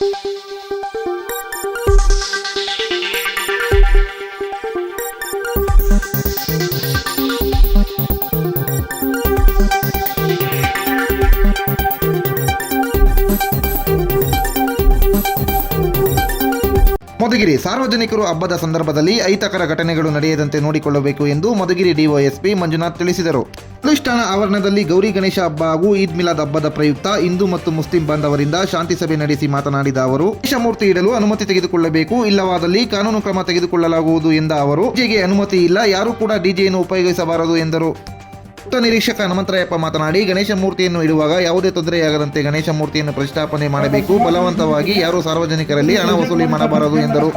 Música Madhugiri ಸಾರ್ವಜನಿಕರು ಹಬ್ಬದ ಸಂದರ್ಭದಲ್ಲಿ ಅಹಿತಕರ ಘಟನೆಗಳು ನಡೆಯದಂತೆ ನೋಡಿಕೊಳ್ಳಬೇಕು ಎಂದು ಮಧುಗಿರಿ ಡಿವೈಎಸ್ಪಿ ಮಂಜುನಾಥ್ ತಿಳಿಸಿದರು. ಅನುಷ್ಠಾನ ಆವರಣದಲ್ಲಿ ಗೌರಿ ಗಣೇಶ ಹಬ್ಬ ಹಾಗೂ ಈದ್ ಮಿಲಾದ್ ಹಬ್ಬದ ಪ್ರಯುಕ್ತ ಹಿಂದೂ ಮತ್ತು ಮುಸ್ಲಿಂ ಬಾಂಧವರಿಂದ ಶಾಂತಿ ಸಭೆ ನಡೆಸಿ ಮಾತನಾಡಿದ ಅವರು ಗಣೇಶ ಇಡಲು ಅನುಮತಿ ತೆಗೆದುಕೊಳ್ಳಬೇಕು, ಇಲ್ಲವಾದಲ್ಲಿ ಕಾನೂನು ಕ್ರಮ ತೆಗೆದುಕೊಳ್ಳಲಾಗುವುದು ಎಂದ ಅವರು. ಡಿಜೆಗೆ ಅನುಮತಿ ಇಲ್ಲ, ಯಾರೂ ಕೂಡ ಡಿಜೆಯನ್ನು ಉಪಯೋಗಿಸಬಾರದು ಎಂದರು. ಉಪ ನಿರೀಕ್ಷಕ ಹನುಮಂತರಾಯಪ್ಪ ಮಾತನಾಡಿ, ಗಣೇಶ ಮೂರ್ತಿಯನ್ನು ಇಡುವಾಗ ಯಾವುದೇ ತೊಂದರೆಯಾಗದಂತೆ ಗಣೇಶ ಮೂರ್ತಿಯನ್ನು ಪ್ರತಿಷ್ಠಾಪನೆ ಮಾಡಬೇಕು. ಬಲವಂತವಾಗಿ ಯಾರೂ ಸಾರ್ವಜನಿಕರಲ್ಲಿ ಹಣ ವಸೂಲಿ ಮಾಡಬಾರದು ಎಂದರು.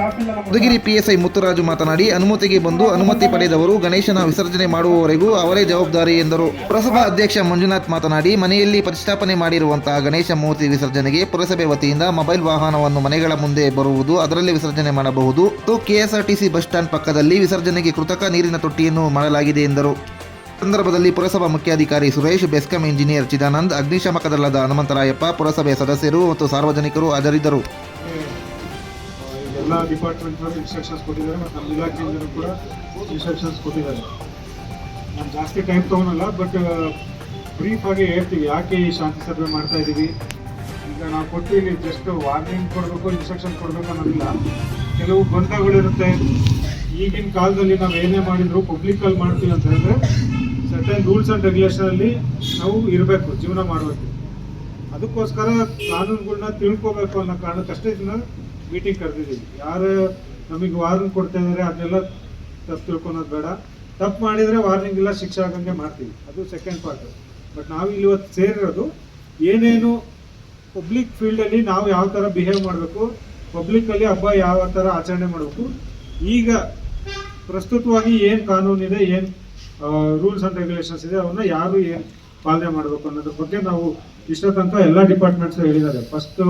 ಮಧುಗಿರಿ ಪಿಎಸ್ಐ ಮುತ್ತುರಾಜು ಮಾತನಾಡಿ, ಅನುಮತಿಗೆ ಬಂದು ಅನುಮತಿ ಪಡೆದವರು ಗಣೇಶನ ವಿಸರ್ಜನೆ ಮಾಡುವವರೆಗೂ ಅವರೇ ಜವಾಬ್ದಾರಿ ಎಂದರು. ಪುರಸಭಾ ಅಧ್ಯಕ್ಷ ಮಂಜುನಾಥ್ ಮಾತನಾಡಿ, ಮನೆಯಲ್ಲಿ ಪ್ರತಿಷ್ಠಾಪನೆ ಮಾಡಿರುವಂತಹ ಗಣೇಶ ಮೂರ್ತಿ ವಿಸರ್ಜನೆಗೆ ಪುರಸಭೆ ವತಿಯಿಂದ ಮೊಬೈಲ್ ವಾಹನವನ್ನು ಮನೆಗಳ ಮುಂದೆ ಬರುವುದು, ಅದರಲ್ಲಿ ವಿಸರ್ಜನೆ ಮಾಡಬಹುದು. ಮತ್ತು ಕೆಎಸ್ಆರ್ಟಿಸಿ ಬಸ್ ಸ್ಟ್ಯಾಂಡ್ ಪಕ್ಕದಲ್ಲಿ ವಿಸರ್ಜನೆಗೆ ಕೃತಕ ನೀರಿನ ತೊಟ್ಟಿಯನ್ನು ಮಾಡಲಾಗಿದೆ ಎಂದರು. ಸಂದರ್ಭದಲ್ಲಿ ಪುರಸಭಾ ಮುಖ್ಯಾಧಿಕಾರಿ ಸುರೇಶ್ ಬೆಸ್ಕಾಂ ಇಂಜಿನಿಯರ್ ಚಿದಾನಂದ್ ಅಗ್ನಿಶಾಮಕ ದಳದ ಹನುಮಂತರಾಯಪ್ಪ, ಪುರಸಭೆ ಸದಸ್ಯರು ಮತ್ತು ಸಾರ್ವಜನಿಕರು ಹಾಜರಿದ್ದರು. ಎಲ್ಲ ಡಿಪಾರ್ಟ್ಮೆಂಟ್ ಇನ್ಸ್ಟ್ರಕ್ಷನ್ಸ್ ಕೊಟ್ಟಿದ್ದಾರೆ ನಮ್ಮ ಇಲಾಖೆಯಿಂದ ಕೂಡ ಇನ್ಸ್ಟ್ರಕ್ಷನ್ಸ್ ಕೊಟ್ಟಿದ್ದಾರೆ. ನಾನು ಜಾಸ್ತಿ ಟೈಮ್ ತೊಗೊಳಲ್ಲ ಬಟ್ ಬ್ರೀಫ್ ಆಗಿ ಹೇಳ್ತೀವಿ. ಯಾಕೆ ಈ ಶಾಂತಿ ಸಭೆ ಮಾಡ್ತಾ ಇದ್ದೀವಿ ಈಗ ನಾವು ಕೊಟ್ಟು ಇಲ್ಲಿ ಜಸ್ಟ್ ವಾರ್ನಿಂಗ್ ಕೊಡಬೇಕು ಇನ್ಸ್ಟ್ರಕ್ಷನ್ ಕೊಡಬೇಕು ಅನ್ನೋದಿಲ್ಲ. ಕೆಲವು ಬಂಧಗಳಿರುತ್ತೆ ಈಗಿನ ಕಾಲದಲ್ಲಿ ನಾವು ಏನೇ ಮಾಡಿದ್ರು ಪಬ್ಲಿಕಲ್ಲಿ ಮಾಡ್ತೀವಿ ಅಂತ ಹೇಳಿದ್ರೆ ಸರ್ಟನ್ ರೂಲ್ಸ್ ಆ್ಯಂಡ್ ರೆಗ್ಯುಲೇಷನಲ್ಲಿ ನಾವು ಇರಬೇಕು, ಜೀವನ ಮಾಡಬೇಕು ಅದಕ್ಕೋಸ್ಕರ ಕಾನೂನುಗಳನ್ನ ತಿಳ್ಕೋಬೇಕು ಅನ್ನೋ ಕಾರಣಕ್ಕಷ್ಟೇ ಇದನ್ನ ಮೀಟಿಂಗ್ ಕರೆದಿದ್ದೀವಿ. ಯಾರು ನಮಗೆ ವಾರ್ನಿಂಗ್ ಕೊಡ್ತಾ ಇದ್ದಾರೆ ಅದನ್ನೆಲ್ಲ ತಪ್ಪು ತಿಳ್ಕೊಳೋದು ಬೇಡ. ತಪ್ಪು ಮಾಡಿದರೆ ವಾರ್ನಿಂಗ್ ಇಲ್ಲ, ಶಿಕ್ಷೆ ಆಗಂಗೆ ಮಾಡ್ತೀವಿ. ಅದು ಸೆಕೆಂಡ್ ಪಾರ್ಟ್ ಬಟ್ ನಾವು ಇಲ್ಲಿ ಇವತ್ತು ಸೇರಿರೋದು ಏನೇನು ಪಬ್ಲಿಕ್ ಫೀಲ್ಡಲ್ಲಿ ನಾವು ಯಾವ ಥರ ಬಿಹೇವ್ ಮಾಡಬೇಕು ಪಬ್ಲಿಕ್ಕಲ್ಲಿ ಹಬ್ಬ ಯಾವ ಥರ ಆಚರಣೆ ಮಾಡಬೇಕು, ಈಗ ಪ್ರಸ್ತುತವಾಗಿ ಏನು ಕಾನೂನಿದೆ, ಏನು ರೂಲ್ಸ್ ಆ್ಯಂಡ್ ರೆಗ್ಯುಲೇಷನ್ಸ್ ಇದೆ ಅವನ್ನ ಯಾರು ಏನು ಪಾಲನೆ ಮಾಡಬೇಕು ಅನ್ನೋದ್ರ ಬಗ್ಗೆ ನಾವು ಇಷ್ಟ ತನಕ ಎಲ್ಲ ಡಿಪಾರ್ಟ್ಮೆಂಟ್ಸ್ ಹೇಳಿದ್ದಾರೆ. ಫಸ್ಟು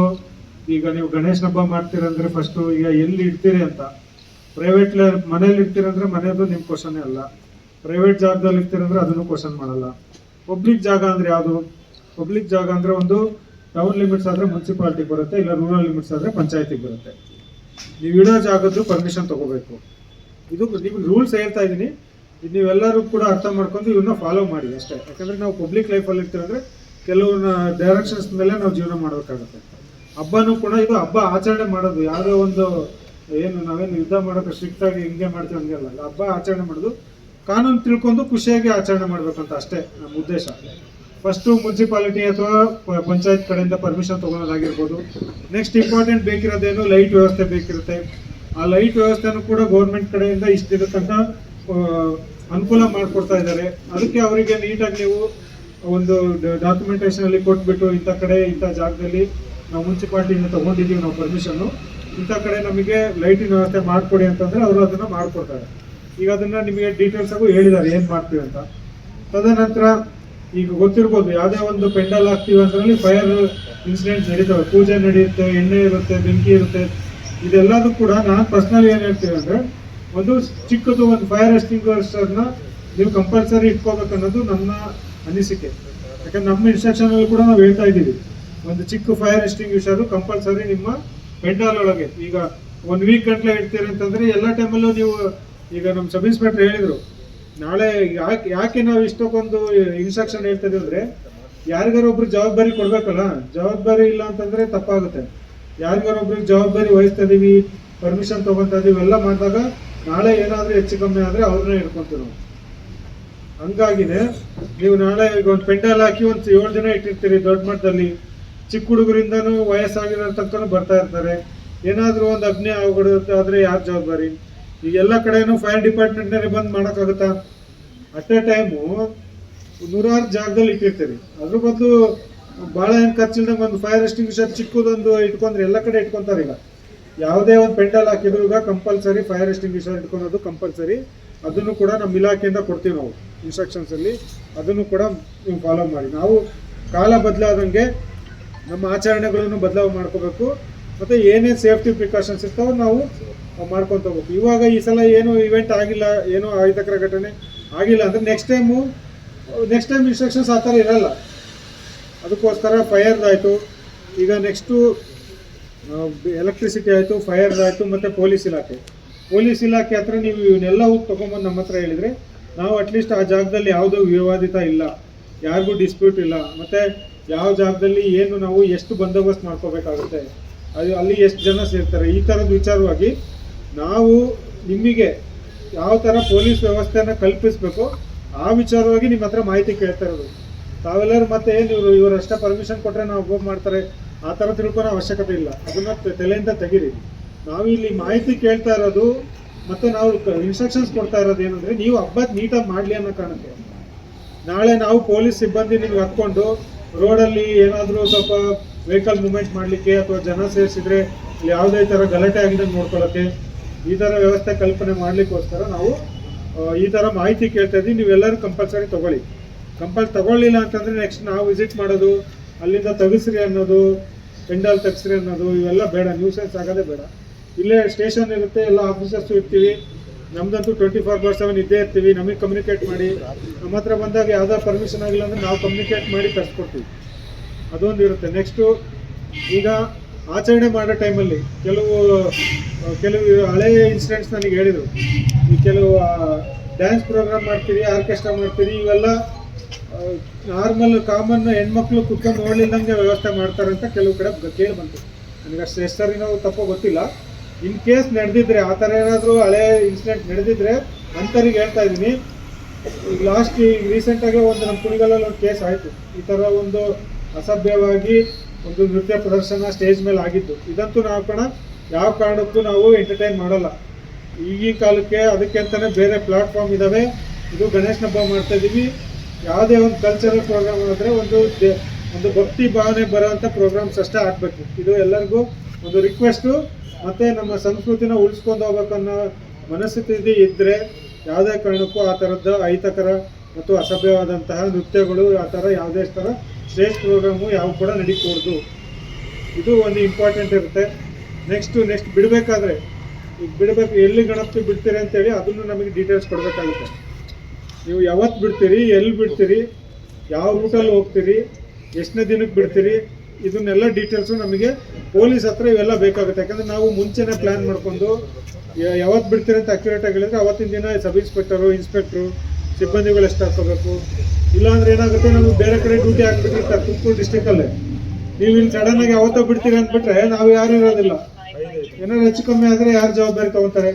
ಈಗ ನೀವು ಗಣೇಶನ ಹಬ್ಬ ಮಾಡ್ತೀರಂದ್ರೆ ಫಸ್ಟು ಈಗ ಎಲ್ಲಿ ಇಡ್ತೀರಿ ಅಂತ. ಪ್ರೈವೇಟ್ ಮನೇಲಿ ಇಡ್ತೀರಂದ್ರೆ ಮನೆಯದು ನಿಮ್ಮ ಕ್ವಶನ್ ಅಲ್ಲ. ಪ್ರೈವೇಟ್ ಜಾಗದಲ್ಲಿ ಇರ್ತೀರಂದ್ರೆ ಅದನ್ನು ಕ್ವಶನ್ ಮಾಡಲ್ಲ. ಪಬ್ಲಿಕ್ ಜಾಗ ಅಂದ್ರೆ ಯಾವುದು? ಪಬ್ಲಿಕ್ ಜಾಗ ಅಂದ್ರೆ ಒಂದು ಟೌನ್ ಲಿಮಿಟ್ಸ್ ಆದ್ರೆ ಮುನ್ಸಿಪಾಲಿಟಿ ಬರುತ್ತೆ, ಇಲ್ಲ ರೂರಲ್ ಲಿಮಿಟ್ಸ್ ಆದ್ರೆ ಪಂಚಾಯತಿಗೆ ಬರುತ್ತೆ. ನೀವು ಇಡೋ ಜಾಗದ್ದು ಪರ್ಮಿಷನ್ ತಗೋಬೇಕು. ಇದು ನಿಮ್ಗೆ ರೂಲ್ಸ್ ಹೇಳ್ತಾ ಇದ್ದೀನಿ. ಇದು ನೀವೆಲ್ಲರೂ ಕೂಡ ಅರ್ಥ ಮಾಡ್ಕೊಂಡು ಇವನ್ನ ಫಾಲೋ ಮಾಡಿ ಅಷ್ಟೇ. ಯಾಕಂದ್ರೆ ನಾವು ಪಬ್ಲಿಕ್ ಲೈಫಲ್ಲಿ ಇರ್ತೀವಿ ಅಂದ್ರೆ ಕೆಲವನ್ನ ಡೈರೆಕ್ಷನ್ಸ್ ಮೇಲೆ ನಾವು ಜೀವನ ಮಾಡಬೇಕಾಗುತ್ತೆ. ಹಬ್ಬನೂ ಕೂಡ ಇದು ಹಬ್ಬ ಆಚರಣೆ ಮಾಡೋದು. ಯಾವುದೇ ಒಂದು ಏನು ನಾವೇನು ಯುದ್ಧ ಮಾಡೋಕೆ ಸ್ಟ್ರಿಕ್ಟ್ ಆಗಿ ಹಿಂಗೆ ಮಾಡ್ತೀವಿ ಹಂಗೆ ಅಲ್ಲ. ಹಬ್ಬ ಆಚರಣೆ ಮಾಡೋದು. ಕಾನೂನು ತಿಳ್ಕೊಂಡು ಖುಷಿಯಾಗಿ ಆಚರಣೆ ಮಾಡಬೇಕಂತ ಅಷ್ಟೇ ನಮ್ಮ ಉದ್ದೇಶ. ಫಸ್ಟು ಮುನ್ಸಿಪಾಲಿಟಿ ಅಥವಾ ಪಂಚಾಯತ್ ಕಡೆಯಿಂದ ಪರ್ಮಿಷನ್ ತೊಗೊಳೋದಾಗಿರ್ಬೋದು ನೆಕ್ಸ್ಟ್ ಇಂಪಾರ್ಟೆಂಟ್ ಬೇಕಿರೋದೇನು ಲೈಟ್ ವ್ಯವಸ್ಥೆ ಬೇಕಿರುತ್ತೆ. ಆ ಲೈಟ್ ವ್ಯವಸ್ಥೆನೂ ಕೂಡ ಗೌರ್ಮೆಂಟ್ ಕಡೆಯಿಂದ ಇಷ್ಟಿರತಕ್ಕ ಅನುಕೂಲ ಮಾಡಿಕೊಡ್ತಾ ಇದ್ದಾರೆ. ಅದಕ್ಕೆ ಅವರಿಗೆ ನೀಟಾಗಿ ನೀವು ಒಂದು ಡಾಕ್ಯುಮೆಂಟೇಶನ್ ಅಲ್ಲಿ ಕೊಟ್ಬಿಟ್ಟು ಇಂಥ ಕಡೆ, ಇಂಥ ಜಾಗದಲ್ಲಿ ನಾವು ಮುನ್ಸಿಪಾಲ್ಟಿಯಿಂದ ತಗೊಂಡಿದ್ದೀವಿ, ನಾವು ಪರ್ಮಿಷನ್ನು ಇಂಥ ಕಡೆ ನಮಗೆ ಲೈಟಿನ ವ್ಯವಸ್ಥೆ ಮಾಡಿಕೊಡಿ ಅಂತಂದ್ರೆ ಅವರು ಅದನ್ನ ಮಾಡಿಕೊಡ್ತಾರೆ. ಈಗ ಅದನ್ನ ನಿಮಗೆ ಡೀಟೇಲ್ಸ್ ಆಗು ಹೇಳಿದ್ದಾರೆ ಏನು ಮಾಡ್ತೀವಿ ಅಂತ. ತದನಂತರ ಈಗ ಗೊತ್ತಿರ್ಬೋದು, ಯಾವುದೇ ಒಂದು ಪೆಂಡಲ್ ಹಾಕ್ತೀವಿ ಅಂದ್ರಲ್ಲಿ ಫೈರ್ ಇನ್ಸಿಡೆಂಟ್ ನಡೀತವೆ. ಪೂಜೆ ನಡೆಯುತ್ತೆ ಎಣ್ಣೆ ಇರುತ್ತೆ, ಬೆಂಕಿ ಇರುತ್ತೆ. ಇದೆಲ್ಲದೂ ಕೂಡ ನಾನು ಪರ್ಸ್ನಲಿ ಏನು ಹೇಳ್ತೀವಿ ಅಂದ್ರೆ ಒಂದು ಚಿಕ್ಕದು ಒಂದು ಫೈರ್ ಎಸ್ಟಿಂಗ್ವರ್ಸರ್ನ ನೀವು ಕಂಪಲ್ಸರಿ ಇಟ್ಕೋಬೇಕು ಅನ್ನೋದು ನನ್ನ ಅನಿಸಿಕೆ. ಯಾಕಂದ್ರೆ ನಮ್ಮ ಇನ್ಸ್ಟ್ರಕ್ಷನ್ ಅಲ್ಲಿ ಕೂಡ ನಾವು ಹೇಳ್ತಾ ಇದ್ದೀವಿ. ಒಂದು ಚಿಕ್ಕ ಫೈರ್ ಎಸ್ಟಿಂಗ್ವಿಷರ್ ಕಂಪಲ್ಸರಿ ನಿಮ್ಮ ಪೆಂಡಾಲ್ ಒಳಗೆ. ಈಗ ಒಂದು ವೀಕ್ ಗಂಟ್ಲೆ ಇಡ್ತೀರಿ ಅಂತಂದ್ರೆ ಎಲ್ಲ ಟೈಮಲ್ಲೂ ನೀವು, ಈಗ ನಮ್ಮ ಸಬ್ ಇನ್ಸ್ಪೆಕ್ಟರ್ ಹೇಳಿದ್ರು, ನಾಳೆ ಯಾಕೆ ಯಾಕೆ ನಾವು ಇಷ್ಟಕ್ಕೊಂದು ಇನ್ಸ್ಟ್ರಕ್ಷನ್ ಹೇಳ್ತಾ ಅಂದ್ರೆ, ಯಾರಿಗಾರ ಒಬ್ರು ಜವಾಬ್ದಾರಿ ಕೊಡ್ಬೇಕಲ್ಲ, ಜವಾಬ್ದಾರಿ ಇಲ್ಲ ಅಂತಂದ್ರೆ ತಪ್ಪಾಗುತ್ತೆ. ಯಾರಿಗಾರ ಒಬ್ರಿಗೆ ಜವಾಬ್ದಾರಿ ವಹಿಸ್ತಾ ಇದೀವಿ ಪರ್ಮಿಷನ್ ತಗೊಂತಾ ಇದೀವಿ ಎಲ್ಲ ಮಾಡಿದಾಗ ನಾಳೆ ಏನಾದರೂ ಹೆಚ್ಚು ಕಮ್ಮಿ ಆದ್ರೆ ಅವ್ರನ್ನೇ ಹಿಡ್ಕೊಂತೀವಿ ನಾವು ಹಂಗಾಗಿನೇ ನೀವು ನಾಳೆ ಈಗ ಒಂದು ಪೆಂಡಲ್ ಹಾಕಿ ಒಂದು ಏಳು ಜನ ಇಟ್ಟಿರ್ತೀರಿ ದೊಡ್ಡ ಮಟ್ಟದಲ್ಲಿ. ಚಿಕ್ಕ ಹುಡುಗರಿಂದನೂ ವಯಸ್ಸಾಗಿರೋ ಬರ್ತಾ ಇರ್ತಾರೆ. ಏನಾದರೂ ಒಂದು ಅಗ್ನಿ ಆಗ್ಬಿಡುತ್ತೆ ಆದರೆ ಯಾರು ಜವಾಬ್ದಾರಿ? ಈಗ ಎಲ್ಲ ಕಡೆನೂ ಫೈರ್ ಡಿಪಾರ್ಟ್ಮೆಂಟ್ನಲ್ಲಿ ಬಂದು ಮಾಡೋಕ್ಕಾಗುತ್ತಾ? ಅಟ್ ಎ ಟೈಮು ನೂರಾರು ಜಾಗದಲ್ಲಿ ಇಟ್ಟಿರ್ತೀರಿ. ಅದ್ರ ಬದಲು ಭಾಳ ಏನು ಖರ್ಚಿಲ್ದಂಗೆ ಒಂದು ಫೈರ್ ಎಸ್ಟಿಂಗ್ವಿಷರ್ ಚಿಕ್ಕದೊಂದು ಇಟ್ಕೊಂಡ್ರೆ ಎಲ್ಲ ಕಡೆ ಇಟ್ಕೊಂತಾರೆ ಈಗ ಯಾವುದೇ ಒಂದು ಪೆಂಡಲ್ ಹಾಕಿದ್ರು ಈಗ ಕಂಪಲ್ಸರಿ ಫೈರ್ ಎಸ್ಟಿಂಗ್ವಿಷರ್ ಇಟ್ಕೊಳೋದು ಕಂಪಲ್ಸರಿ ಅದನ್ನು ಕೂಡ ನಮ್ಮ ಇಲಾಖೆಯಿಂದ ಕೊಡ್ತೀವಿ ನಾವು ಇನ್ಸ್ಟ್ರಕ್ಷನ್ಸ್ ಅಲ್ಲಿ. ಅದನ್ನು ಕೂಡ ನೀವು ಫಾಲೋ ಮಾಡಿ. ನಾವು ಕಾಲ ಬದಲಾದಂಗೆ ನಮ್ಮ ಆಚರಣೆಗಳನ್ನು ಬದಲಾವಣೆ ಮಾಡ್ಕೋಬೇಕು. ಮತ್ತೆ ಏನೇನು ಸೇಫ್ಟಿ ಪ್ರಿಕಾಷನ್ಸ್ ಇರ್ತಾವೋ ನಾವು ಮಾಡ್ಕೊತ ಹೋಗ್ಬೇಕು. ಇವಾಗ ಈ ಸಲ ಏನು ಇವೆಂಟ್ ಆಗಿಲ್ಲ, ಏನು ಅಹಿತಕರ ಘಟನೆ ಆಗಿಲ್ಲ ಅಂದ್ರೆ next time next time instructions ಆ ಥರ ಇರಲ್ಲ. ಅದಕ್ಕೋಸ್ಕರ ಫೈರ್ ಆಯಿತು. ಈಗ ನೆಕ್ಸ್ಟು ಎಲೆಕ್ಟ್ರಿಸಿಟಿ ಆಯಿತು ಫೈರ್ ಆಯಿತು, ಮತ್ತು ಪೊಲೀಸ್ ಇಲಾಖೆ. ಪೊಲೀಸ್ ಇಲಾಖೆ ಹತ್ರ ನೀವು ಇವನ್ನೆಲ್ಲ ಹೋಗಿ ತೊಗೊಂಬಂದು ನಮ್ಮ ಹತ್ರ ಹೇಳಿದರೆ, ನಾವು ಅಟ್ಲೀಸ್ಟ್ ಆ ಜಾಗದಲ್ಲಿ ಯಾವುದೂ ವಿವಾದಿತ ಇಲ್ಲ. ಯಾರಿಗೂ ಡಿಸ್ಪ್ಯೂಟ್ ಇಲ್ಲ. ಮತ್ತು ಯಾವ ಜಾಗದಲ್ಲಿ ಏನು ನಾವು ಎಷ್ಟು ಬಂದೋಬಸ್ತ್ ಮಾಡ್ಕೋಬೇಕಾಗುತ್ತೆ. ಅದು ಅಲ್ಲಿ ಎಷ್ಟು ಜನ ಸೇರ್ತಾರೆ. ಈ ಥರದ ವಿಚಾರವಾಗಿ ನಾವು ನಿಮಗೆ ಯಾವ ಥರ ಪೊಲೀಸ್ ವ್ಯವಸ್ಥೆಯನ್ನು ಕಲ್ಪಿಸಬೇಕು ಆ ವಿಚಾರವಾಗಿ ನಿಮ್ಮ ಹತ್ರ ಮಾಹಿತಿ ಕೇಳ್ತಾ ಇರೋದು. ತಾವೆಲ್ಲರೂ ಮತ್ತೆ ಏನು ಇವರು ಇವರಷ್ಟೇ ಪರ್ಮಿಷನ್ ಕೊಟ್ಟರೆ ನಾವು ಹೋಗಿ ಮಾಡ್ತಾರೆ? ಆ ಥರ ತಿಳ್ಕೊಳೋ ಅವಶ್ಯಕತೆ ಇಲ್ಲ. ಅದನ್ನ ತಲೆಯಿಂದ ತೆಗೀರಿ. ನಾವು ಇಲ್ಲಿ ಮಾಹಿತಿ ಕೇಳ್ತಾ ಇರೋದು ಮತ್ತೆ ನಾವು ಇನ್ಸ್ಟ್ರಕ್ಷನ್ಸ್ ಕೊಡ್ತಾ ಇರೋದು ಏನಂದ್ರೆ ನೀವು ಹಬ್ಬದ ನೀಟಾಗಿ ಮಾಡಲಿ ಅನ್ನೋ ಕಾರಣಕ್ಕೆ. ನಾಳೆ ನಾವು ಪೊಲೀಸ್ ಸಿಬ್ಬಂದಿ ನಿಮ್ಗೆ ಹಾಕ್ಕೊಂಡು ರೋಡಲ್ಲಿ ಏನಾದರೂ ಸ್ವಲ್ಪ ವೆಹಿಕಲ್ ಮೂವ್ಮೆಂಟ್ ಮಾಡಲಿಕ್ಕೆ ಅಥವಾ ಜನ ಸೇರಿಸಿದ್ರೆ ಯಾವುದೇ ಥರ ಗಲಾಟೆ ಆಗಿದೆ ನೋಡ್ಕೊಳ್ಳೋಕ್ಕೆ ಈ ಥರ ವ್ಯವಸ್ಥೆ ಕಲ್ಪನೆ ಮಾಡಲಿಕ್ಕೋಸ್ಕರ ನಾವು ಈ ಥರ ಮಾಹಿತಿ ಕೇಳ್ತಾ ಇದ್ದೀವಿ. ನೀವೆಲ್ಲರೂ ಕಂಪಲ್ಸರಿ ತಗೊಳ್ಳಿ. ಕಂಪಲ್ ತಗೊಳ್ಳಿಲ್ಲ ಅಂತಂದರೆ ನೆಕ್ಸ್ಟ್ ನಾವು ವಿಸಿಟ್ ಮಾಡೋದು ಅಲ್ಲಿಂದ ತಗಿಸ್ರಿ ಅನ್ನೋದು, ಪೆಂಡಾಲ್ ತಗಿಸ್ರಿ ಅನ್ನೋದು, ಇವೆಲ್ಲ ಬೇಡ ನ್ಯೂಸೆನ್ಸ್ ಆಗೋದೇ ಬೇಡ. ಇಲ್ಲೇ ಸ್ಟೇಷನ್ ಇರುತ್ತೆ, ಎಲ್ಲ ಆಫೀಸರ್ಸು ಇರ್ತೀವಿ. ನಮ್ದಂತೂ ಟ್ವೆಂಟಿ ಫೋರ್ ಬಾರ್ ಸೆವೆನ್ ಇದ್ದೇ ಇರ್ತೀವಿ, ನಮಗೆ ಕಮ್ಯುನಿಕೇಟ್ ಮಾಡಿ. ನಮ್ಮ ಹತ್ರ ಬಂದಾಗ ಯಾವುದೋ ಪರ್ಮಿಷನ್ ಆಗಿಲ್ಲ ಅಂದರೆ ನಾವು ಕಮ್ಯುನಿಕೇಟ್ ಮಾಡಿ ತರಿಸ್ಕೊಡ್ತೀವಿ ಅದೊಂದು ಇರುತ್ತೆ. ನೆಕ್ಸ್ಟು ಈಗ ಆಚರಣೆ ಮಾಡೋ ಟೈಮಲ್ಲಿ ಕೆಲವು ಕೆಲವು ಹಳೆ ಇನ್ಸಿಡೆಂಟ್ಸ್ ನನಗೆ ಹೇಳಿದರು. ಈ ಕೆಲವು ಡ್ಯಾನ್ಸ್ ಪ್ರೋಗ್ರಾಮ್ ಮಾಡ್ತೀರಿ ಆರ್ಕೆಸ್ಟ್ರಾ ಮಾಡ್ತೀರಿ, ಇವೆಲ್ಲ ನಾರ್ಮಲ್ ಕಾಮನ್ ಹೆಣ್ಮಕ್ಳು ಕುತ್ಕೊಂಡು ನೋಡ್ಲಿಲ್ಲಂಗೆ ವ್ಯವಸ್ಥೆ ಮಾಡ್ತಾರೆ ಅಂತ ಕೆಲವು ಕಡೆ ಕೇಳಿ ಬಂತು. ನನಗೆ ಅಷ್ಟು ಹೆಸರಿನೋ ತಪ್ಪೋ ಗೊತ್ತಿಲ್ಲ. ಇನ್ ಕೇಸ್ ನಡೆದಿದ್ರೆ, ಆ ಥರ ಏನಾದರೂ ಹಳೆ ಇನ್ಸಿಡೆಂಟ್ ನಡೆದಿದ್ರೆ ಅಂಥವ್ರಿಗೆ ಹೇಳ್ತಾ ಇದ್ದೀನಿ. ಈಗ ಲಾಸ್ಟ್ ಈಗ ರೀಸೆಂಟಾಗಿ ಒಂದು ನಮ್ಮ ಕುಣಿಗಲಲ್ಲಿ ಒಂದು ಕೇಸ್ ಆಯಿತು. ಈ ಥರ ಒಂದು ಅಸಭ್ಯವಾಗಿ ಒಂದು ನೃತ್ಯ ಪ್ರದರ್ಶನ ಸ್ಟೇಜ್ ಮೇಲೆ ಆಗಿದ್ದು. ಇದಂತೂ ನಾವು ಕಣ, ಯಾವ ಕಾರಣಕ್ಕೂ ನಾವು ಎಂಟರ್ಟೈನ್ ಮಾಡಲ್ಲ. ಈಗಿನ ಕಾಲಕ್ಕೆ ಅದಕ್ಕೆ ಅಂತಲೇ ಬೇರೆ ಪ್ಲಾಟ್ಫಾರ್ಮ್ ಇದ್ದಾವೆ ಇದು ಗಣೇಶನ ಹಬ್ಬ ಮಾಡ್ತಾ ಯಾವುದೇ ಒಂದು ಕಲ್ಚರಲ್ ಪ್ರೋಗ್ರಾಮ್ ಅಂದರೆ ಒಂದು ಒಂದು ಭಕ್ತಿ ಭಾವನೆ ಬರೋವಂಥ ಪ್ರೋಗ್ರಾಮ್ಸ್ ಅಷ್ಟೇ ಆಗಬೇಕು. ಇದು ಎಲ್ಲರಿಗೂ ಒಂದು ರಿಕ್ವೆಸ್ಟು ಮತ್ತು ನಮ್ಮ ಸಂಸ್ಕೃತಿನ ಉಳಿಸ್ಕೊಂಡು ಹೋಗ್ಬೇಕನ್ನೋ ಮನಸ್ಥಿತಿ ಇದ್ದರೆ ಯಾವುದೇ ಕಾರಣಕ್ಕೂ ಆ ಥರದ್ದು ಅಹಿತಕರ ಮತ್ತು ಅಸಭ್ಯವಾದಂತಹ ನೃತ್ಯಗಳು ಆ ಥರ ಯಾವುದೇ ಥರ ಸ್ಟೇಜ್ ಪ್ರೋಗ್ರಾಮು ಯಾವ ಕೂಡ ನಡೀಕೂಡ್ದು. ಇದು ಒಂದು ಇಂಪಾರ್ಟೆಂಟ್ ಇರುತ್ತೆ. ನೆಕ್ಸ್ಟು ನೆಕ್ಸ್ಟ್ ಬಿಡಬೇಕಾದ್ರೆ, ಈಗ ಬಿಡಬೇಕು, ಎಲ್ಲಿ ಗಣಪತಿ ಬಿಡ್ತೀರಿ ಅಂತೇಳಿ ಅದನ್ನು ನಮಗೆ ಡೀಟೇಲ್ಸ್ ಕೊಡಬೇಕಾಗುತ್ತೆ. ನೀವು ಯಾವತ್ತು ಬಿಡ್ತೀರಿ, ಎಲ್ಲಿ ಬಿಡ್ತೀರಿ, ಯಾವ ರೂಟಲ್ಲಿ ಹೋಗ್ತೀರಿ, ಎಷ್ಟನೇ ದಿನಕ್ಕೆ ಬಿಡ್ತೀರಿ, ಇದನ್ನೆಲ್ಲ ಡೀಟೇಲ್ಸು ನಮಗೆ ಪೊಲೀಸ್ ಹತ್ರ ಇವೆಲ್ಲ ಬೇಕಾಗುತ್ತೆ. ಯಾಕಂದರೆ ನಾವು ಮುಂಚೆನೇ ಪ್ಲ್ಯಾನ್ ಮಾಡ್ಕೊಂಡು ಯಾವತ್ತು ಬಿಡ್ತೀರಿ ಅಂತ ಅಕ್ಯುರೇಟಾಗಿ ಹೇಳಿದ್ರೆ ಅವತ್ತಿನ ದಿನ ಸಬ್ ಇನ್ಸ್ಪೆಕ್ಟರು ಇನ್ಸ್ಪೆಕ್ಟ್ರು ಸಿಬ್ಬಂದಿಗಳು ಎಷ್ಟು ಹಾಕೋಬೇಕು ಇಲ್ಲಾಂದ್ರೆ ಏನಾಗುತ್ತೆ ನಮಗೆ ಬೇರೆ ಕಡೆ ಡ್ಯೂಟಿ ಹಾಕ್ಬಿಟ್ಟಿರ್ತಾರೆ, ತುಮಕೂರು ಡಿಸ್ಟಿಕಲ್ಲೇ ನೀವು ಇಲ್ಲಿ ಸಡನ್ನಾಗಿ ಯಾವತ್ತೋ ಬಿಡ್ತೀರಿ ಅಂದ್ಬಿಟ್ರೆ ನಾವು ಯಾರು ಇರೋದಿಲ್ಲ. ಏನಾದ್ರು ಹೆಚ್ಚು ಕಮ್ಮಿ ಆದರೆ ಯಾರು ಜವಾಬ್ದಾರಿ ತಗೋತಾರೆ?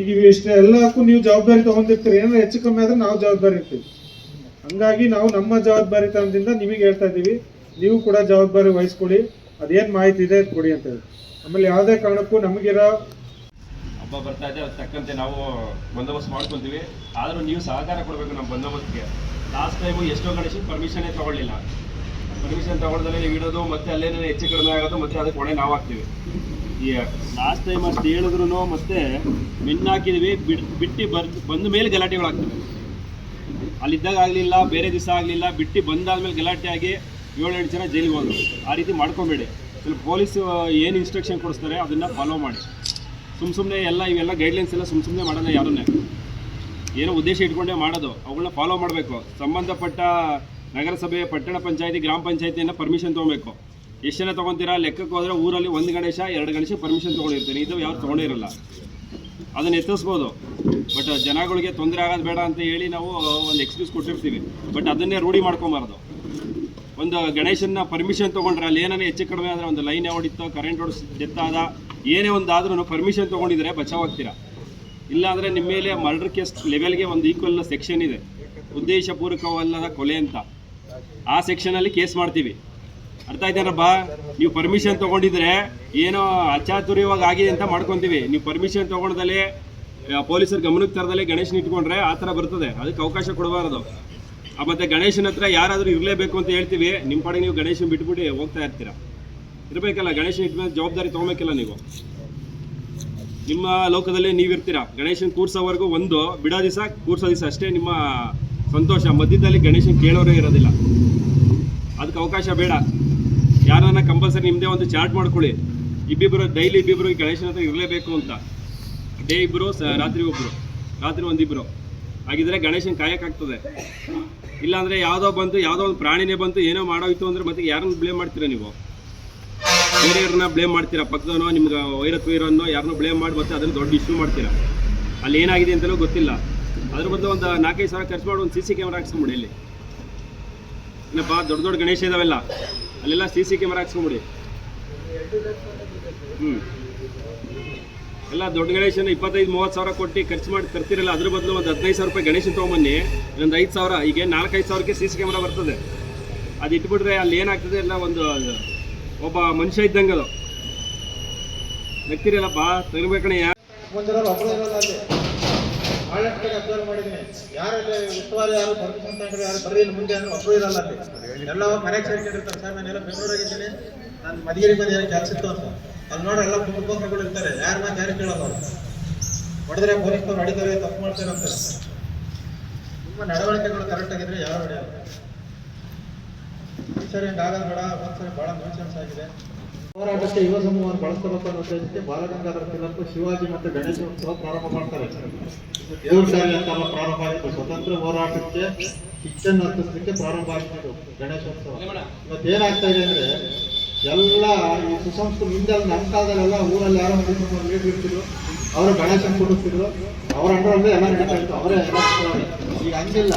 ಈಗ ಇವು ಎಲ್ಲಕ್ಕೂ ನೀವು ಜವಾಬ್ದಾರಿ ತಗೊಂಡಿರ್ತೀರಿ. ಏನಾದ್ರು ಹೆಚ್ಚು ಕಮ್ಮಿ ಆದ್ರೆ ನಾವು ಜವಾಬ್ದಾರಿ ಇರ್ತೀವಿ. ಹಂಗಾಗಿ ನಾವು ನಮ್ಮ ಜವಾಬ್ದಾರಿತನದಿಂದ ನಿಮಗೆ ಹೇಳ್ತಾ ಇದ್ದೀವಿ. ನೀವು ಕೂಡ ಜವಾಬ್ದಾರಿ ವಹಿಸ್ಕೊಳ್ಳಿ. ಅದೇನು ಮಾಹಿತಿ ಇದೆ ಕೊಡಿ ಅಂತ ಹೇಳಿ. ಆಮೇಲೆ ಯಾವುದೇ ಕಾರಣಕ್ಕೂ ನಮಗಿರೋ ಹಬ್ಬ ಬರ್ತಾ ಇದೆ. ತಕ್ಕಂತೆ ನಾವು ಬಂದೋಬಸ್ತ್ ಮಾಡ್ಕೊತೀವಿ. ಆದರೂ ನೀವು ಸಹಕಾರ ಕೊಡಬೇಕು ನಮ್ಮ ಬಂದೋಬಸ್ತ್ಗೆ. ಲಾಸ್ಟ್ ಟೈಮು ಎಷ್ಟೋ ಕಡೆ ಪರ್ಮಿಷನೇ ತಗೊಳ್ಳಿಲ್ಲ. ಪರ್ಮಿಷನ್ ತಗೊಳ್ದಲ್ಲೇ ಇಡೋದು ಮತ್ತೆ ಅಲ್ಲೇನೇ ಹೆಚ್ಚು ಕಡಿಮೆ ಆಗೋದು ಮತ್ತೆ ಅದಕ್ಕೆ ಹೊಣೆ ನಾವು ಹಾಕ್ತೀವಿ. ಈ ಲಾಸ್ಟ್ ಟೈಮ್ ಅಷ್ಟು ಹೇಳಿದ್ರು ಮತ್ತೆ ಮಿನ್ ಹಾಕಿದ್ವಿ ಬಿಟ್ಟು ಬಂದ ಮೇಲೆ ಗಲಾಟೆಗಳಾಗ್ತವೆ ಅಲ್ಲಿದ್ದಾಗ ಆಗಲಿಲ್ಲ, ಬೇರೆ ದಿವಸ ಆಗಲಿಲ್ಲ, ಬಿಟ್ಟು ಬಂದಾದ್ಮೇಲೆ ಗಲಾಟೆ ಆಗಿ ಏಳೆಂಟು ಜನ ಜೈಲಿಗೆ ಹೋದ್ರು. ಆ ರೀತಿ ಮಾಡ್ಕೊಬೇಡಿ. ಸ್ವಲ್ಪ ಪೊಲೀಸ್ ಏನು ಇನ್ಸ್ಟ್ರಕ್ಷನ್ ಕೊಡಿಸ್ತಾರೆ ಅದನ್ನು ಫಾಲೋ ಮಾಡಿ. ಸುಮ್ಮ ಸುಮ್ಮನೆ ಎಲ್ಲ, ಇವೆಲ್ಲ ಗೈಡ್ಲೈನ್ಸ್ ಎಲ್ಲ ಸುಮ್ಮ ಸುಮ್ಮನೆ ಮಾಡೋಣ ಯಾರನ್ನೇ. ಏನೋ ಉದ್ದೇಶ ಇಟ್ಕೊಂಡೇ ಮಾಡೋದು. ಅವುಗಳನ್ನ ಫಾಲೋ ಮಾಡಬೇಕು. ಸಂಬಂಧಪಟ್ಟ ನಗರಸಭೆ ಪಟ್ಟಣ ಪಂಚಾಯತಿ, ಗ್ರಾಮ ಪಂಚಾಯತಿಯಿಂದ ಪರ್ಮಿಷನ್ ತೊಗೊಬೇಕು. ಎಷ್ಟು ಜನ ತೊಗೊತೀರಾ? ಲೆಕ್ಕಕ್ಕೆ ಹೋದರೆ ಊರಲ್ಲಿ ಒಂದು ಗಣೇಶ, ಎರಡು ಗಣೇಶ ಪರ್ಮಿಷನ್ ತೊಗೊಂಡಿರ್ತೀನಿ. ಇದು ಯಾರು ತೊಗೊಂಡೇ ಇರಲ್ಲ ಅದನ್ನು ಎತ್ತಿಸ್ಬೋದು. ಬಟ್ ಜನಗಳಿಗೆ ತೊಂದರೆ ಆಗೋದು ಬೇಡ ಅಂತ ಹೇಳಿ ನಾವು ಒಂದು ಎಕ್ಸ್ಕ್ಯೂಸ್ ಕೊಟ್ಟಿರ್ತೀವಿ. ಬಟ್ ಅದನ್ನೇ ರೂಢಿ ಮಾಡ್ಕೊಬಾರ್ದು. ಒಂದು ಗಣೇಶನ ಪರ್ಮಿಷನ್ ತೊಗೊಂಡ್ರೆ ಅಲ್ಲಿ ಏನೇ ಹೆಚ್ಚು ಕಡಿಮೆ ಆದರೆ ಒಂದು ಲೈನ್ ಹೊಡಿತೋ ಕರೆಂಟ್ ಹೊಡಿಸ್ ಡೆತ್ತಾದ ಏನೇ ಒಂದು ಆದ್ರೂ ಪರ್ಮಿಷನ್ ತೊಗೊಂಡಿದ್ರೆ ಬಚಾವಾಗ್ತೀರಾ? ಇಲ್ಲಾಂದರೆ ನಿಮ್ಮ ಮೇಲೆ ಮರ್ಡರ್ ಕೇಸ್ ಲೆವೆಲ್ಗೆ ಒಂದು ಈಕ್ವಲ್ ಸೆಕ್ಷನ್ ಇದೆ. ಉದ್ದೇಶಪೂರ್ವಕವಲ್ಲದ ಕೊಲೆ ಅಂತ. ಆ ಸೆಕ್ಷನಲ್ಲಿ ಕೇಸ್ ಮಾಡ್ತೀವಿ. ಅರ್ಥ ಆಯ್ತಾರಪ್ಪ ನೀವು ಪರ್ಮಿಷನ್ ತೊಗೊಂಡಿದ್ರೆ ಏನೋ ಅಚಾತುರ್ಯವಾಗಿ ಆಗಿದೆ ಅಂತ ಮಾಡ್ಕೊತೀವಿ. ನೀವು ಪರ್ಮಿಷನ್ ತೊಗೊಳ್ದಲೇ ಪೊಲೀಸರ ಗಮನಕ್ಕೆ ತರದಲ್ಲಿ ಗಣೇಶನ ಇಟ್ಕೊಂಡ್ರೆ ಆ ಥರ ಬರ್ತದೆ. ಅದಕ್ಕೆ ಅವಕಾಶ ಕೊಡಬಾರದು. ಮತ್ತೆ ಗಣೇಶನ ಹತ್ರ ಯಾರಾದರೂ ಇರಲೇಬೇಕು ಅಂತ ಹೇಳ್ತೀವಿ. ನಿಮ್ಮ ಪಾಡಿಗೆ ನೀವು ಗಣೇಶನ ಬಿಟ್ಬಿಟ್ಟು ಹೋಗ್ತಾ ಇರ್ತೀರಾ? ಇರಬೇಕಲ್ಲ, ಗಣೇಶನ ಇಟ್ಮೇಲೆ ಜವಾಬ್ದಾರಿ ತೊಗೊಬೇಕಲ್ಲ ನೀವು? ನಿಮ್ಮ ಲೋಕದಲ್ಲಿ ನೀವಿರ್ತೀರ? ಗಣೇಶನ್ ಕೂರ್ಸೋವರೆಗೂ ಒಂದು, ಬಿಡೋ ದಿವಸ ಕೂರ್ಸೋ ದಿವಸ ಅಷ್ಟೇ ನಿಮ್ಮ ಸಂತೋಷ. ಮಧ್ಯದಲ್ಲಿ ಗಣೇಶನ್ ಕೇಳೋರೇ ಇರೋದಿಲ್ಲ. ಅದಕ್ಕೆ ಅವಕಾಶ ಬೇಡ. ಯಾರನ್ನ ಕಂಪಲ್ಸರಿ ನಿಮ್ಮದೇ ಒಂದು ಚಾರ್ಟ್ ಮಾಡ್ಕೊಳ್ಳಿ. ಇಬ್ಬಿಬ್ರು ಡೈಲಿ ಇಬ್ಬಿಬ್ರು ಈ ಗಣೇಶನ ಹತ್ರ ಇರಲೇಬೇಕು ಅಂತ. ಡೇ ಇಬ್ಬರು ರಾತ್ರಿ ಒಬ್ಬರು ರಾತ್ರಿ ಒಂದಿಬ್ಬರು ಹಾಗಿದ್ರೆ ಗಣೇಶನ್ ಕಾಯಕ್ಕಾಗ್ತದೆ ಇಲ್ಲಾಂದರೆ ಯಾವುದೋ ಬಂತು, ಯಾವುದೋ ಒಂದು ಪ್ರಾಣಿನೇ ಬಂತು, ಏನೋ ಮಾಡೋಯ್ತು ಅಂದರೆ ಮತ್ತೆ ಯಾರನ್ನ ಬ್ಲೇಮ್ ಮಾಡ್ತೀರಾ ನೀವು? ಬೇರೆಯವ್ರನ್ನ ಬ್ಲೇಮ್ ಮಾಡ್ತೀರಾ? ಪಕ್ಕದವನೋ, ನಿಮ್ಗೆ ವೈರತ್ವ ಇರೋನೋ, ಯಾರನ್ನೋ ಬ್ಲೇಮ್ ಮಾಡಿ ಮತ್ತೆ ಅದನ್ನು ದೊಡ್ಡ ಇಶ್ಯೂ ಮಾಡ್ತೀರಾ? ಅಲ್ಲಿ ಏನಾಗಿದೆ ಅಂತಲೂ ಗೊತ್ತಿಲ್ಲ. ಅದ್ರ ಬದಲು ಒಂದು ನಾಲ್ಕೈದು ಸಾವಿರ ಖರ್ಚು ಮಾಡಿ ಒಂದು ಸಿ ಸಿ ಕ್ಯಾಮ್ರಾ ಹಾಕ್ಸ್ಕೊಂಬಿಡಿ ಇಲ್ಲಿ. ಏನಪ್ಪ, ದೊಡ್ಡ ದೊಡ್ಡ ಗಣೇಶ ಇದಾವೆಲ್ಲ. ಅಲ್ಲೆಲ್ಲ ಸಿ ಸಿ ಕ್ಯಾಮ್ರಾ ಹಾಕ್ಸ್ಕೊಂಬಿಡಿ. ಹ್ಞೂ ಎಲ್ಲ ದೊಡ್ಡ ಗಣೇಶನ ಇಪ್ಪತ್ತೈದು, ಮೂವತ್ತು ಸಾವಿರ ಕೊಟ್ಟು ಖರ್ಚು ಮಾಡಿ ತರ್ತಿರಲ್ಲ, ಅದ್ರ ಬದಲು ಒಂದು ಹದಿನೈದು ಸಾವಿರ ರೂಪಾಯಿ ಗಣೇಶನ ತೊಗೊಂಬನ್ನಿ. ಒಂದು ಐದು ಸಾವಿರ, ಈಗ ನಾಲ್ಕೈದು ಸಾವಿರಕ್ಕೆ ಸಿ ಸಿ ಕ್ಯಾಮ್ರಾ ಬರ್ತದೆ. ಅದು ಇಟ್ಬಿಟ್ರೆ ಅಲ್ಲಿ ಏನಾಗ್ತದೆ, ಎಲ್ಲ ಒಂದು, ಒಬ್ಬ ಮನುಷ್ಯ ಇದ್ದಂಗೆ ಅದು ನಗ್ತಿರಲ್ಲಪ್ಪ ತೆಗಿಬೇಕಣಯ್ಯ ಭಾಳಷ್ಟು ಕಡೆ ಅಬ್ಸರ್ವ್ ಮಾಡಿದ್ದೀನಿ. ಯಾರಲ್ಲಿ ಉಸ್ತುವಾರಿ ಯಾರು ಪರ್ಮಿಷನ್ ತಗೊಂಡ್ರೆ ಯಾರು ಬರ್ರಿ ಮುಂದೆ ಅಂದ್ರೆ ಒಬ್ಬರು ಇರಲ್ಲ ಅಲ್ಲಿ. ಎಲ್ಲ ಮನೆಗೆ ಸೇರ್ಕೊಂಡಿರ್ತಾರೆ ಸರ್ ನಾನೆಲ್ಲ ಬೆಂಗಳೂರಾಗಿದ್ದೀನಿ ನಾನು ಮದಿಗೆರಿ ಬಂದು, ಏನೋ ಕೆಲಸ ಇತ್ತು ಅಂತ. ಅಲ್ಲಿ ನೋಡ್ರಿ ಎಲ್ಲ ಕುಟುಂಬಗಳು ಇರ್ತಾರೆ. ಯಾರ ಮಾತು ಯಾರು ಕೇಳಲ್ಲ ಅವರು. ಹೊಡೆದ್ರೆ ಪೊಲೀಸ್ನವ್ರು ಹೊಡಿತಾರೆ, ತಪ್ಪು ಮಾಡ್ತಾರೆ ಅಂತ. ನಿಮ್ಮ ನಡವಳಿಕೆಗಳು ಕರೆಕ್ಟ್ ಆಗಿದ್ರೆ ಯಾರು ಹೊಡೆಯಲ್ಲ. ಈ ಸರಿ ಹಿಂಗಾಗಲ್ಲ ಬೇಡ, ಒಂದ್ಸರಿ ಭಾಳ ನ್ಯೂಸೆನ್ಸ್ ಆಗಿದೆ. ಹೋರಾಟಕ್ಕೆ ಯುವ ಸಮೂಹವನ್ನು ಬಳಸ್ಕೋಬೇಕು ಅನ್ನೋ ಉದ್ದೇಶಕ್ಕೆ ಬಾಲಗಂಗಾಧರ ತಿಲಕ್, ಶಿವಾಜಿ ಮತ್ತು ಗಣೇಶೋತ್ಸವ ಪ್ರಾರಂಭ ಮಾಡ್ತಾರೆ. ದೇವ್ರ ಶಾಲೆ ಅಂತ ಎಲ್ಲ ಪ್ರಾರಂಭ ಆಗಿತ್ತು ಸ್ವತಂತ್ರ ಹೋರಾಟಕ್ಕೆ ಕಿಚ್ಚನ್ನು ಹತ್ತಿಸಲಿಕ್ಕೆ ಪ್ರಾರಂಭ ಆಗಿತ್ತು ಗಣೇಶೋತ್ಸವ ಇವತ್ತು ಏನಾಗ್ತಾ ಇದೆ ಅಂದ್ರೆ ಎಲ್ಲ ಈ ಸುಸಂಸ್ಕೃತ ಹಿಂದೆ ನಮ್ಮ ಕಾಲದಲ್ಲೆಲ್ಲ ಊರಲ್ಲಿ ಯಾರೋ ಲೀಡರ್ ಇರ್ತಿದ್ರು ಅವರು ಗಣೇಶನ ಕೊಡಿಸ್ತಿದ್ರು. ಅವ್ರ ಅಂಡರಲ್ಲಿ ಎಲ್ಲ ನಡೀತಾ ಇತ್ತು. ಅವರೇ ಈಗ ಹಂಗಿಲ್ಲ.